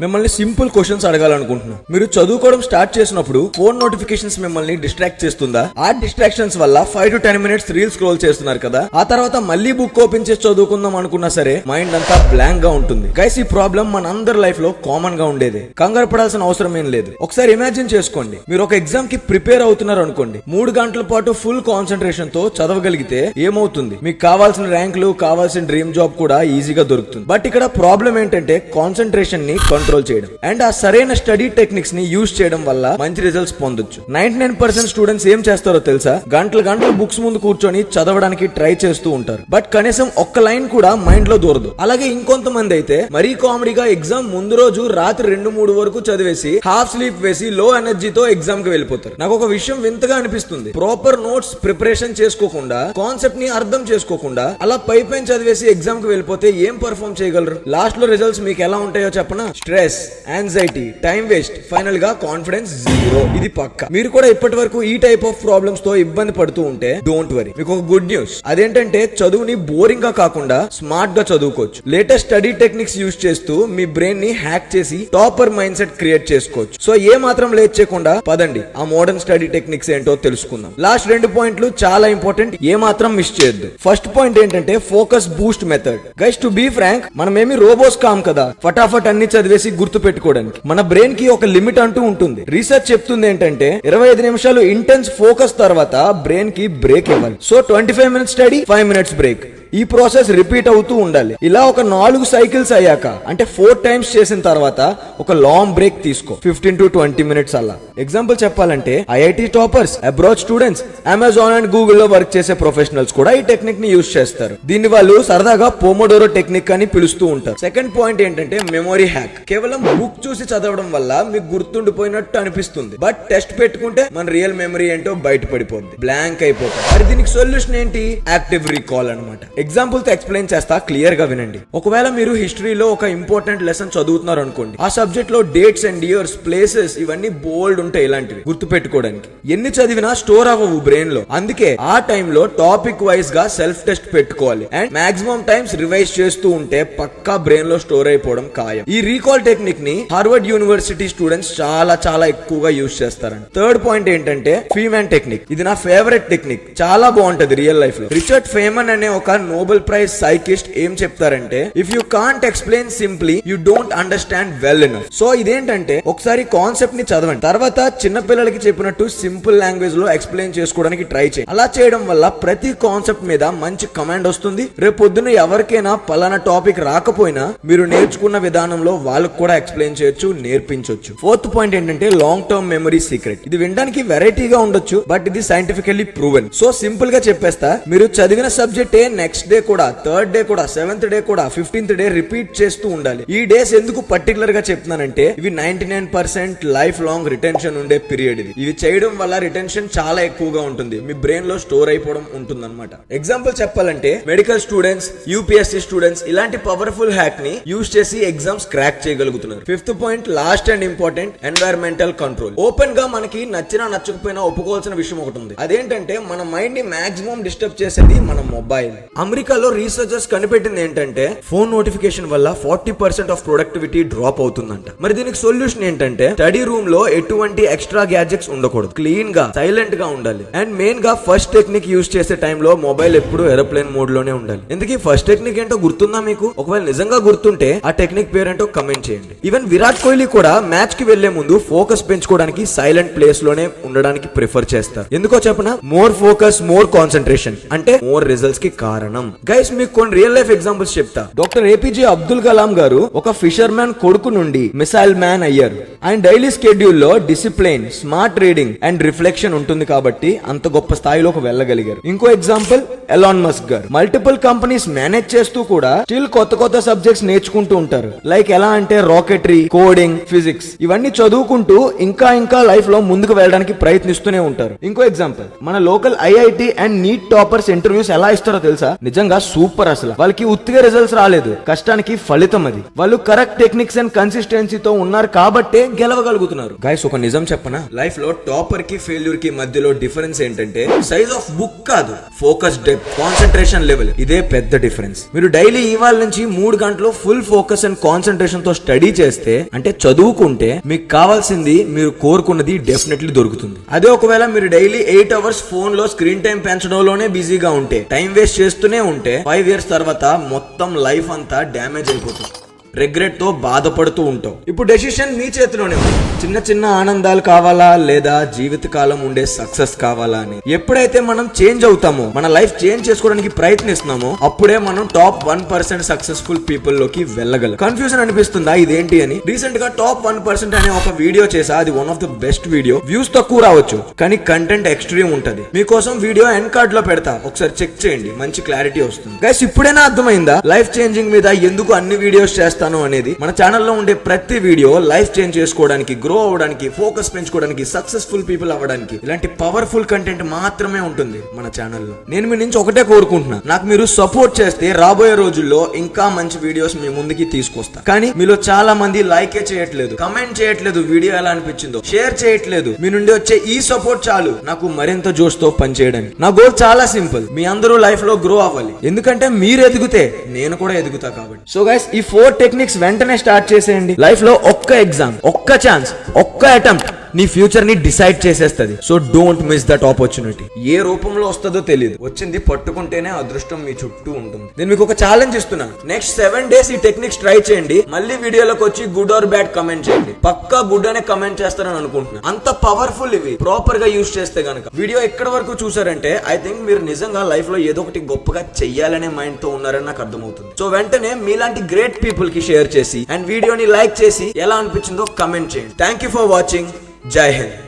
మిమ్మల్ని simple questions అడగాలనుకుంటున్నాను మీరు చదువుకోవడం స్టార్ట్ చేసినప్పుడు ఫోన్ నోటిఫికేషన్స్ మిమ్మల్ని డిస్ట్రాక్ట్ చేస్తుందా? ఆ డిస్ట్రాక్షన్స్ వల్ల five to ten minutes reel scroll చేస్తున్నారు కదా? ఆ తర్వాత మళ్ళీ బుక్ ఓపెన్ చేసి చదువుకుందాం అనుకున్నా సరే మైండ్ అంతా బ్లాంక్గా ఉంటుంది. గైస్ ఈ ప్రాబ్లం మన అందరి లైఫ్లో కామన్గా ఉండేది. కంగారు పడాల్సిన అవసరం ఏం లేదు. ఒకసారి ఇమాజిన్ చేసుకోండి. మీరు ఒక ఎగ్జామ్కి ప్రిపేర్ అవుతున్నారు అనుకోండి. మూడు గంటల పాటు ఫుల్ కాన్సన్ట్రేషన్తో చదవగలిగితే ఏమవుతుంది? మీకు కావాల్సిన ర్యాంకులు కావాల్సిన డ్రీమ్ జాబ్ కూడా ఈజీగా దొరుకుతుంది. బట్ ఇక్కడ ప్రాబ్లం ఏంటంటే కాన్సన్ట్రేషన్ని కంట్రోల్ చేయడం. అండ్ ఆ సరైన స్టడీ టెక్నిక్స్ని యూజ్ చేయడం వల్ల మంచి రిజల్ట్స్ పొందొచ్చు. నైన్టీ నైన్ పర్సెంట్ స్టూడెంట్స్ ఏం చేస్తారో తెలుసా? గంటలు గంటలు బుక్స్ ముందు కూర్చొని చదవడానికి ట్రై చేస్తూ ఉంటారు. బట్ కనీసం ఒక్క లైన్ కూడా మైండ్లో దూరదు. అలాగే ఇంకొంతమంది అయితే మరీ కామెడీగా ఎగ్జామ్ ముందు రోజు రాత్రి రెండు మూడు వరకు చదివేసి హాఫ్ స్లీప్ వేసి లో ఎనర్జీతో ఎగ్జామ్కి వెళ్ళిపోతారు. నాకు ఒక విషయం వింతగా అనిపిస్తుంది. ప్రాపర్ నోట్స్ ప్రిపరేషన్ చేసుకోకుండా కాన్సెప్ట్ని అర్థం చేసుకోకుండా అలా పై పైన చదివేసి ఎగ్జామ్కి వెళ్ళిపోతే ఏం పర్ఫామ్ చేయగలరు? లాస్ట్లో రిజల్ట్స్ మీకు ఎలా ఉంటాయో చెప్పనా? స్ట్రెస్ యాంగ్జైటీ టైం వేస్ట్ ఫైనల్గా కాన్ఫిడెన్స్ జీరో ఇది పక్క. మీరు కూడా ఇప్పటి వరకు ఈ టైప్ ఆఫ్ ప్రాబ్లమ్స్తో ఇబ్బంది పడుతూ ఉంటే డోంట్ వరీ మీకు ఒక గుడ్ న్యూస్ అదేంటంటే చదువుని బోరింగ్గా కాకుండా స్మార్ట్గా చదువుకోవచ్చు. లేటెస్ట్ స్టడీ టెక్నిక్స్ యూస్ చేస్తూ మీ బ్రెయిన్ని హ్యాక్ చేసి టాపర్ మైండ్ సెట్ క్రియేట్ చేసుకోవచ్చు. సో ఏ మాత్రం లేట్ చేయకుండా పదండి. ఆ మోడర్న్ స్టడీ టెక్నిక్స్ ఏంటో తెలుసుకుందాం. లాస్ట్ రెండు పాయింట్లు చాలా ఇంపార్టెంట్ ఏ మాత్రం మిస్ చేయొద్దు. ఫస్ట్ పాయింట్ ఏంటంటే focus boost method guys to be frank మనమేమి రోబోస్ కామ్ కదా. ఫటాఫట్ అన్ని చదివేసి గుర్తు పెట్టుకోవడానికి మన బ్రెయిన్కి ఒక లిమిట్ అంటూ ఉంటుంది. రీసెర్చ్ చెప్తుంది ఏంటంటే ఇరవై ఐదు నిమిషాలు ఇంటెన్స్ ఫోకస్ తర్వాత బ్రెయిన్కి బ్రేక్ ఇవ్వాలి. So twenty five minutes study five minutes break. ఈ ప్రాసెస్ రిపీట్ అవుతూ ఉండాలి. ఇలా ఒక నాలుగు సైకిల్స్ అయ్యాక అంటే ఫోర్ టైమ్స్ చేసిన తర్వాత ఒక లాంగ్ బ్రేక్ తీసుకో. ఫిఫ్టీన్ టు ట్వంటీ మినిట్స్ అలా. ఎగ్జాంపుల్ చెప్పాలంటే IIT toppers abroad students Amazon and గూగుల్లో వర్క్ చేసే ప్రొఫెషనల్స్ కూడా ఈ టెక్నిక్ని యూజ్ చేస్తారు. దీన్ని వాళ్ళు సరదాగా పోమోడోరో టెక్నిక్ అని పిలుస్తూ ఉంటారు. సెకండ్ పాయింట్ ఏంటంటే మెమొరీ హ్యాక్. కేవలం బుక్ చూసి చదవడం వల్ల మీకు గుర్తుండిపోయినట్టు అనిపిస్తుంది. బట్ టెస్ట్ పెట్టుకుంటే మన రియల్ మెమరీ ఏంటో బయటపడిపోద్ది. బ్లాంక్ అయిపోతుంది మరి దీనికి సొల్యూషన్ ఏంటి? యాక్టివ్ రీకాల్ అన్నమాట. ఎగ్జాంపుల్తో ఎక్స్ప్లెయిన్ చేస్తా క్లియర్గా వినండి. ఒకవేళ మీరు హిస్టరీలో ఒక ఇంపార్టెంట్ లెసన్ చదువుతున్నారు అనుకోండి ఆ సబ్జెక్ట్లో డేట్స్ అండ్ ఇయర్స్ ప్లేసెస్ ఇవన్నీ బోల్డ్ ఉంటాయి ఇలాంటివి. గుర్తు పెట్టుకోవడానికి ఎన్ని చదివినా స్టోర్ అవ్వవు బ్రెయిన్లో. అందుకే ఆ టైంలో టాపిక్ వైజ్గా సెల్ఫ్ టెస్ట్ పెట్టుకోవాలి. అండ్ మాక్సిమం టైమ్స్ రివైజ్ చేస్తూ ఉంటే పక్కా బ్రెయిన్లో స్టోర్ అయిపోవడం ఖాయం. ఈ రీకాల్ టెక్నిక్ని హార్వర్డ్ యూనివర్సిటీ స్టూడెంట్స్ చాలా చాలా ఎక్కువగా యూజ్ చేస్తారండి థర్డ్ పాయింట్ ఏంటంటే ఫీమెన్ టెక్నిక్ ఇది నా ఫేవరెట్ టెక్నిక్ చాలా బాగుంటది రియల్ లైఫ్లో. రిచర్డ్ ఫేమన్ అనే ఒక నోబెల్ ప్రైజ్ సైకిస్ట్ ఏం చెప్తారంటే if you can't explain simply you don't understand well in so ఇదేంటంటే ఒకసారి కాన్సెప్ట్ని చదవండి. తర్వాత చిన్న పిల్లలకి చెప్పినట్టు సింపుల్ లాంగ్వేజ్లో ఎక్స్ప్లెయిన్ చేసుకోవడానికి ట్రై చేయండి. అలా చేయడం వల్ల ప్రతి కాన్సెప్ట్ మీద మంచి కమాండ్ వస్తుంది. రేపు పొద్దున ఎవరికైనా పలానా టాపిక్ రాకపోయినా మీరు నేర్చుకున్న విధానంలో వాళ్ళకు కూడా ఎక్స్ప్లెయిన్ చేయొచ్చు నేర్పించవచ్చు ఫోర్త్ పాయింట్ ఏంటంటే లాంగ్ టర్మ్ మెమరీ సీక్రెట్ ఇది వినడానికి వెరైటీగా ఉండొచ్చు బట్ ఇది సైంటిఫికల్లీ ప్రూవెన్ సో సింపుల్గా చెప్పేస్తా మీరు చదివిన సబ్జెక్టే నెక్స్ట్ డే కూడా థర్డ్ డే కూడా సెవెంత్ డే కూడా ఫిఫ్టీన్త్ డే రిపీట్ చేస్తూ ఉండాలి. ఈ డేస్ ఎందుకు పర్టికులర్గా చెప్తున్నానంటే ఇవి ninety nine percent life long retention ఉండే పీరియడ్ ఇది. ఇవి చేయడం వల్ల రిటెన్షన్ చాలా ఎక్కువగా ఉంటుంది. మీ బ్రెయిన్లో స్టోర్ అయిపోవడం ఉంటుంది అనమాట ఎగ్జాంపుల్ చెప్పాలంటే మెడికల్ స్టూడెంట్స్ యూపీఎస్సీ స్టూడెంట్స్ ఇలాంటి పవర్ఫుల్ హ్యాక్ని యూజ్ చేసి ఎగ్జామ్స్ క్రాక్ చేయగలుగుతున్నారు. Fifth point last and important environmental control ఓపెన్గా మనకి నచ్చినా నచ్చకపోయినా ఒప్పుకోవాల్సిన విషయం ఒకటి ఉంది. అదేంటంటే మన మైండ్ని మాక్సిమం డిస్టర్బ్ చేసేది మన మొబైల్ అమెరికాలో రీసెర్చర్స్ కనిపెట్టింది ఏంటంటే ఫోన్ నోటిఫికేషన్ వల్ల forty percent of productivity drop అవుతుందంట. మరి దీనికి సొల్యూషన్ ఏంటంటే స్టడీ రూమ్లో ఎటువంటి ఎక్స్ట్రా గ్యాజెట్స్ ఉండకూడదు. క్లీన్గా సైలెంట్గా ఉండాలి. అండ్ మెయిన్గా ఫస్ట్ టెక్నిక్ యూస్ చేసే టైంలో మొబైల్ ఎప్పుడు ఏరోప్లేన్ మోడ్లోనే ఉండాలి. ఎందుకు ఫస్ట్ టెక్నిక్ ఏంటో గుర్తుందా మీకు? ఒకవేళ నిజంగా గుర్తుంటే ఆ టెక్నిక్ పేరేంటో కమెంట్ చేయండి. ఈవెన్ విరాట్ కోహ్లీ కూడా మ్యాచ్కి వెళ్ళే ముందు ఫోకస్ పెంచుకోవడానికి సైలెంట్ ప్లేస్లోనే ఉండడానికి ప్రిఫర్ చేస్తారు. ఎందుకో చెప్పనా? మోర్ ఫోకస్ మోర్ కాన్సన్ట్రేషన్ అంటే మోర్ రిజల్ట్స్కి కారణం. గైస్ మీకు కొన్ని రియల్ లైఫ్ ఎగ్జాంపుల్స్ చెప్తా. డాక్టర్ ఏపీజే అబ్దుల్ కలాం గారు ఒక ఫిషర్ మ్యాన్ కొడుకు నుండి మిసైల్ మ్యాన్ అయ్యారు. ఆయన daily స్కెడ్యూల్లో discipline smart reading and reflection ఉంటుంది కాబట్టి అంత గొప్ప స్థాయిలోకి వెళ్ళగలిగారు. ఇంకో example Elon Musk garu. Multiple companies manage చేస్తూ కూడా స్టిల్ కొత్త కొత్త సబ్జెక్ట్స్ నేర్చుకుంటూ ఉంటారు. లైక్ ఎలా అంటే రాకెటరీ కోడింగ్ ఫిజిక్స్ ఇవన్నీ చదువుకుంటూ ఇంకా ఇంకా లైఫ్లో ముందుకు వెళ్ళడానికి ప్రయత్నిస్తూనే ఉంటారు. ఇంకో ఎగ్జాంపుల్ మన local IIT and NEET toppers interviews ఎలా ఇస్తారో తెలుసా? నిజంగా సూపర్ అసలు. వాళ్ళకి ఉత్తిగా రిజల్ట్స్ రాలేదు. కష్టానికి ఫలితం అది. వాళ్ళు కరెక్ట్ టెక్నిక్స్ అండ్ కన్సిస్టెన్సీతో ఉన్నారు కాబట్టే గెలవగలుగుతున్నారు. గైస్ ఒక నిజం చెప్పనా? లైఫ్లో టాపర్కి ఫెయిల్యూర్కి మధ్యలో డిఫరెన్స్ ఏంటంటే సైజ్ ఆఫ్ బుక్ కాదు. ఫోకస్ డెప్త్ కాన్సన్ట్రేషన్ లెవెల్ ఇదే పెద్ద డిఫరెన్స్ మీరు డైలీ ఇవాళ నుంచి మూడు గంటలు ఫుల్ ఫోకస్ అండ్ కాన్సన్ట్రేషన్తో స్టడీ చేస్తే అంటే చదువుకుంటే మీకు కావాల్సింది మీరు కోరుకున్నది డెఫినెట్లీ దొరుకుతుంది. అదే ఒకవేళ మీరు డైలీ ఎయిట్ అవర్స్ ఫోన్లో స్క్రీన్ టైం పెంచడంలోనే బిజీగా ఉంటే టైం వేస్ట్ చేస్తూనే ఉంటే ఫైవ్ ఇయర్స్ తర్వాత మొత్తం లైఫ్ అంతా డ్యామేజ్ అయిపోతుంది. రిగ్రెట్తో బాధపడుతూ ఉంటాం. ఇప్పుడు డెసిషన్ మీ చేతిలోనే ఉంది. చిన్న చిన్న ఆనందాలు కావాలా లేదా జీవితకాలం ఉండే సక్సెస్ కావాలా అని? ఎప్పుడైతే మనం చేంజ్ అవుతామో మన లైఫ్ చేంజ్ చేసుకోవడానికి ప్రయత్నిస్తున్నామో అప్పుడే మనం టాప్ వన్ పర్సెంట్ సక్సెస్ఫుల్ పీపుల్లోకి వెళ్ళగలం. కన్ఫ్యూజన్ అనిపిస్తుందా ఇదేంటి అని? రీసెంట్గా టాప్ వన్ పర్సెంట్ అనే ఒక వీడియో చేసా. అది one of the best video views తక్కువ రావచ్చు కానీ కంటెంట్ ఎక్స్ట్రీమ్ ఉంటది. మీకోసం వీడియో ఎండ్ కార్డ్లో పెడతా. ఒకసారి చెక్ చేయండి. మంచి క్లారిటీ వస్తుంది. గైస్ ఇప్పుడైనా అర్థమైందా? లైఫ్ చేంజింగ్ మీద ఎందుకు అన్ని వీడియోస్ చేస్తా చేస్తాను అనేది మన ఛానల్లో ఉండే ప్రతి వీడియో లైఫ్ చేంజ్ చేసుకోవడానికి గ్రో అవ్వడానికి ఫోకస్ పెంచుకోవడానికి సక్సెస్ఫుల్ పీపుల్ అవ్వడానికి ఇలాంటి పవర్ఫుల్ కంటెంట్ మాత్రమే ఉంటుంది మన ఛానల్లో నేను మీ నుంచి ఒకటే కోరుకుంటున్నా. నాకు మీరు సపోర్ట్ చేస్తే రాబోయే రోజుల్లో ఇంకా మంచి వీడియోస్ మీ ముందుకి తీసుకొస్తా. కానీ మీలో చాలా మంది లైకే చేయట్లేదు కమెంట్ చేయట్లేదు వీడియో ఎలా అనిపించిందో షేర్ చేయట్లేదు. మీ నుండి వచ్చే ఈ సపోర్ట్ చాలు. నాకు మరింత జోష్తో పనిచేయడానికి. నా గోల్ చాలా సింపుల్ మీ అందరూ లైఫ్లో గ్రో అవ్వాలి. ఎందుకంటే మీరు ఎదిగితే నేను కూడా ఎదుగుతా కాబట్టి. సో గైస్ ఈ ఫోర్ టెక్నిక్స్ వెంటనే స్టార్ట్ చేసేయండి. లైఫ్లో ఒక్క ఎగ్జామ్ ఒక్క ఛాన్స్ ఒక్క అటెంప్ట్ నీ ఫ్యూచర్ని డిసైడ్ చేసేస్తుంది. So don't miss that opportunity ఏ రూపంలో వస్తుందో తెలియదు వచ్చింది పట్టుకుంటేనే అదృష్టం మీ చుట్టూ ఉంటుంది. నేను మీకు ఒక ఛాలెంజ్ ఇస్తున్నాను నెక్స్ట్ సెవెన్ డేస్ ఈ టెక్నిక్స్ ట్రై చేయండి. మళ్ళీ వీడియోలోకి వచ్చి గుడ్ ఆర్ బ్యాడ్ కమెంట్ చేయండి. పక్కా గుడ్ అనే కమెంట్ చేస్తారని అనుకుంటున్నాను అంత పవర్ఫుల్ ఇవి. ప్రాపర్గా యూస్ చేస్తే గనక. వీడియో ఎక్కడి వరకు చూసారంటే ఐ థింక్ మీరు నిజంగా లైఫ్లో ఏదో ఒకటి గొప్పగా చెయ్యాలనే మైండ్తో ఉన్నారని నాకు అర్థమవుతుంది. సో వెంటనే మీలాంటి గ్రేట్ పీపుల్కి షేర్ చేసి అండ్ వీడియోని లైక్ చేసి ఎలా అనిపించిందో కమెంట్ చేయండి. థ్యాంక్ యూ ఫర్ వాచింగ్ जय हिंद।